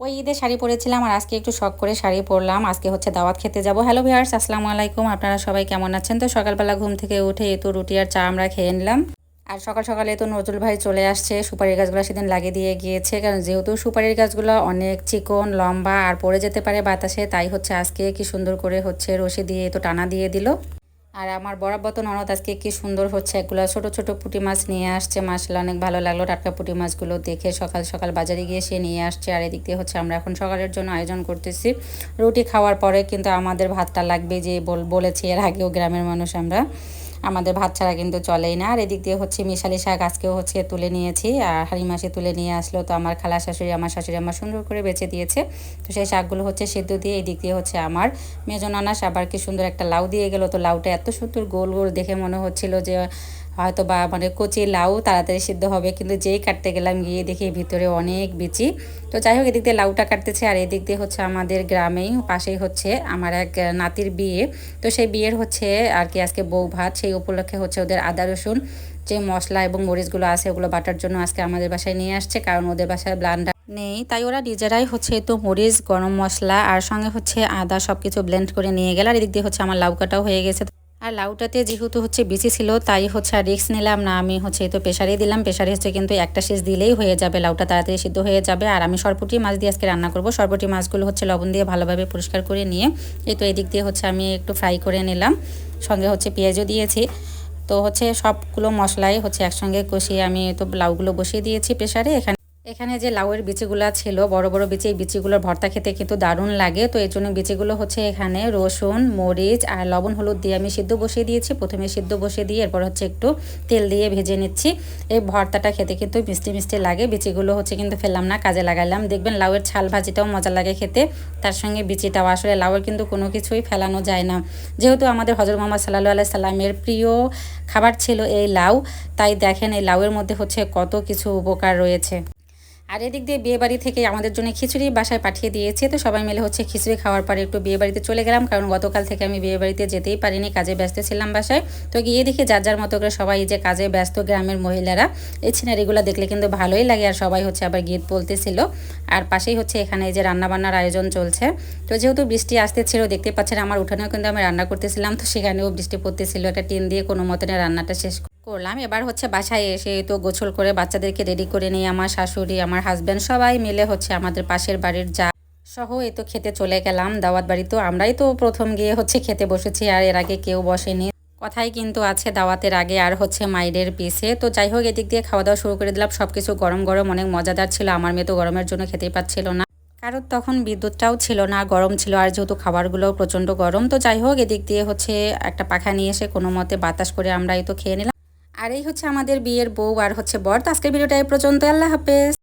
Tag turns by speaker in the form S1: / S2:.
S1: ওই ঈদে শাড়ি পরেছিলাম আর আজকে একটু শখ করে শাড়ি পরলাম। আজকে হচ্ছে দাওয়াত খেতে যাব। হ্যালো ভিউয়ার্স আসসালামু আলাইকুম। আপনারা সবাই কেমন আছেন? তো সকালবেলা ঘুম থেকে উঠে এ তো রুটি আর চা আমরা খেয়ে নিলাম। আর সকাল সকালে তো নজরুল ভাই চলে আসছে। সুপারির গাছগুলো সেদিন লাগিয়ে দিয়ে গিয়েছে। কারণ যেহেতু সুপারির গাছগুলো অনেক চিকন, লম্বা আর পড়ে যেতে পারে বাতাসে, তাই হচ্ছে আজকে কি সুন্দর করে হচ্ছে রশি দিয়ে তো টানা দিয়ে দিল। আর আমার বরাবর তো ননদ আজকে কি সুন্দর হচ্ছে এগুলো ছোট ছোট পুঁটি মাছ নিয়ে আসছে মাছগুলো অনেক ভালো লাগল। টাটকা পুঁটি মাছগুলো দেখে সকাল সকাল বাজারে গিয়ে সে নিয়ে আসছে। আর এদিক দিয়ে হচ্ছে আমরা এখন সকালের জন্য আয়োজন করতেছি। রুটি খাওয়ার পরে কিন্তু আমাদের ভাতটা লাগবে যে বলেছি এর আগেও গ্রামের মানুষ আমরা। আমাদের ভাত ছাড়া কিন্তু চলেই না। আর এদিক দিয়ে হচ্ছে মিশালি শাক আজকেও হচ্ছে তুলে নিয়েছি আর হাড়ি মাসে তুলে নিয়ে আসলো তো আমার খালা শাশুড়ি, আমার শাশুড়ি আমার সুন্দর করে বেছে দিয়েছে। তো সেই শাকগুলো হচ্ছে সেদ্ধ দিয়ে এদিক দিয়ে হচ্ছে আমার মেজন আনাস আবার কি সুন্দর একটা লাউ দিয়ে গেলো। তো লাউটা এত সুন্দর গোল গোল দেখে মনে হচ্ছিল যে হয়তো বা মানে কচি লাউ তাড়াতাড়ি সিদ্ধ হবে, কিন্তু যেই কাটতে গেলাম গিয়ে দেখি ভিতরে অনেক বিচি। তো যাই হোক, এদিক দিয়ে লাউটা কাটতেছে, আর এদিক দিয়ে হচ্ছে আমাদের গ্রামেই পাশেই হচ্ছে আমার এক নাতির বিয়ে। তো সেই বিয়ের হচ্ছে আর কি আজকে বউ ভাত, সেই উপলক্ষে হচ্ছে ওদের আদা রসুন, যে মশলা এবং মরিচগুলো আছে ওগুলো বাটার জন্য আজকে আমাদের বাসায় নিয়ে আসছে, কারণ ওদের বাসায় ব্লান্ডার নেই। তাই ওরা নিজেরাই হচ্ছে তো মরিচ, গরম মশলা, আর সঙ্গে হচ্ছে আদা সব কিছু ব্লেন্ড করে নিয়ে গেল, আর এদিক দিয়ে হচ্ছে আমার লাউ কাটাও হয়ে গেছে। আর লাউটাতে যেহেতু হচ্ছে বেশি ছিল, তাই হচ্ছে আর রিক্স নিলাম না। আমি হচ্ছে তো প্রেশারে দিলাম প্রেশারে হচ্ছে কিন্তু একটা শেষ দিলেই হয়ে যাবে, লাউটা তাড়াতাড়ি সিদ্ধ হয়ে যাবে। আর আমি সরপুটি মাছ দিয়ে আজকে রান্না করব। সরপুটি মাছগুলো হচ্ছে লবণ দিয়ে ভালোভাবে পরিষ্কার করে নিয়ে, এই তো এদিক দিয়ে হচ্ছে আমি একটু ফ্রাই করে নিলাম। সঙ্গে হচ্ছে পেঁয়াজও দিয়েছি। তো হচ্ছে সবগুলো মশলাই হচ্ছে একসঙ্গে কষিয়ে আমি তো লাউগুলো বসিয়ে দিয়েছি প্রেশারে এখানে এখানে যে লাউয়ের বিচিগুলো ছিল, বড় বড় বিচি, এই বিচিগুলোর ভর্তা খেতে কিন্তু দারুণ লাগে। তো এই জন্য বিচিগুলো হচ্ছে এখানে রসুন, মরিচ আর লবণ, হলুদ দিয়ে আমি সিদ্ধ বসিয়ে দিয়েছি। প্রথমে সিদ্ধ বসিয়ে দিয়ে এরপর হচ্ছে একটু তেল দিয়ে ভেজে নিচ্ছি। এই ভর্তাটা খেতে কিন্তু মিষ্টি মিষ্টি লাগে। বিচিগুলো হচ্ছে কিন্তু ফেললাম না, কাজে লাগাইলাম দেখবেন লাউয়ের ছাল ভাজিটাও মজা লাগে খেতে। তার সঙ্গে বিচিটাও। আসলে লাউয়ের কিন্তু কোনো কিছুই ফেলানো যায় না। যেহেতু আমাদের হজরত মোহাম্মদ সাল্লাহ আলাই সাল্লামের প্রিয় খাবার ছিল এই লাউ, তাই দেখেন এই লাউয়ের মধ্যে হচ্ছে কত কিছু উপকার রয়েছে। আর এদিক দিয়ে বিয়ে বাড়ি থেকে আমাদের জন্য খিচুড়ি বাসায় পাঠিয়ে দিয়েছে। তো সবাই মিলে হচ্ছে খিচুড়ি খাওয়ার পরে একটু বিয়ে বাড়িতে চলে গেলাম, কারণ গতকাল থেকে আমি বিয়ে বাড়িতে যেতেই পারিনি, কাজে ব্যস্ত ছিলাম বাসায়। তো গিয়ে দেখি যার যার মতো করে সবাই যে কাজে ব্যস্ত গ্রামের মহিলারা, এই সিনারিগুলো দেখলে কিন্তু ভালোই লাগে আর সবাই হচ্ছে আবার গীত বলতেছিল। আর পাশেই হচ্ছে এখানে এই যে রান্নাবান্নার আয়োজন চলছে। তো যেহেতু বৃষ্টি আসতেছিল, দেখতে পাচ্ছেন আমার উঠানেও কিন্তু আমি রান্না করতেছিলাম, তো সেখানেও বৃষ্টি পড়তেছিল। একটা টিন দিয়ে কোনো মতনে রান্নাটা শেষ করলাম। এবার হচ্ছে বাসায় এসে তো গোছল করে বাচ্চাদেরকে রেডি করে নিয়ে আমার শাশুড়ি, আমার হাজব্যান্ড সবাই মিলে হচ্ছে আমাদের পাশের বাড়ির যা সহ এ তো খেতে চলে গেলাম, দাওয়াত বাড়ি তো আমরাই তো প্রথম গিয়ে হচ্ছে খেতে বসেছি আর এর আগে কেউ বসেনি। কথাই কিন্তু আছে দাওয়াতের আগে আর হচ্ছে মাইরের পিসে তো যাই হোক, এদিক দিয়ে খাওয়া দাওয়া শুরু করে দিলাম। সব কিছু গরম গরম, অনেক মজাদার ছিল। আমার মেয়ে তো গরমের জন্য খেতেই পাচ্ছিল না। কারণ তখন বিদ্যুৎটাও ছিল না, গরম ছিল। আর যেহেতু খাবারগুলোও প্রচণ্ড গরম, তো যাই হোক, এদিক দিয়ে হচ্ছে একটা পাখা নিয়ে এসে কোনো মতে বাতাস করে আমরা এই তো খেয়ে নিলাম। আর এই হচ্ছে আমাদের বিয়ের বউ আর হচ্ছে বর। আজকের ভিডিওটা এই পর্যন্ত আল্লাহ হাফেজ।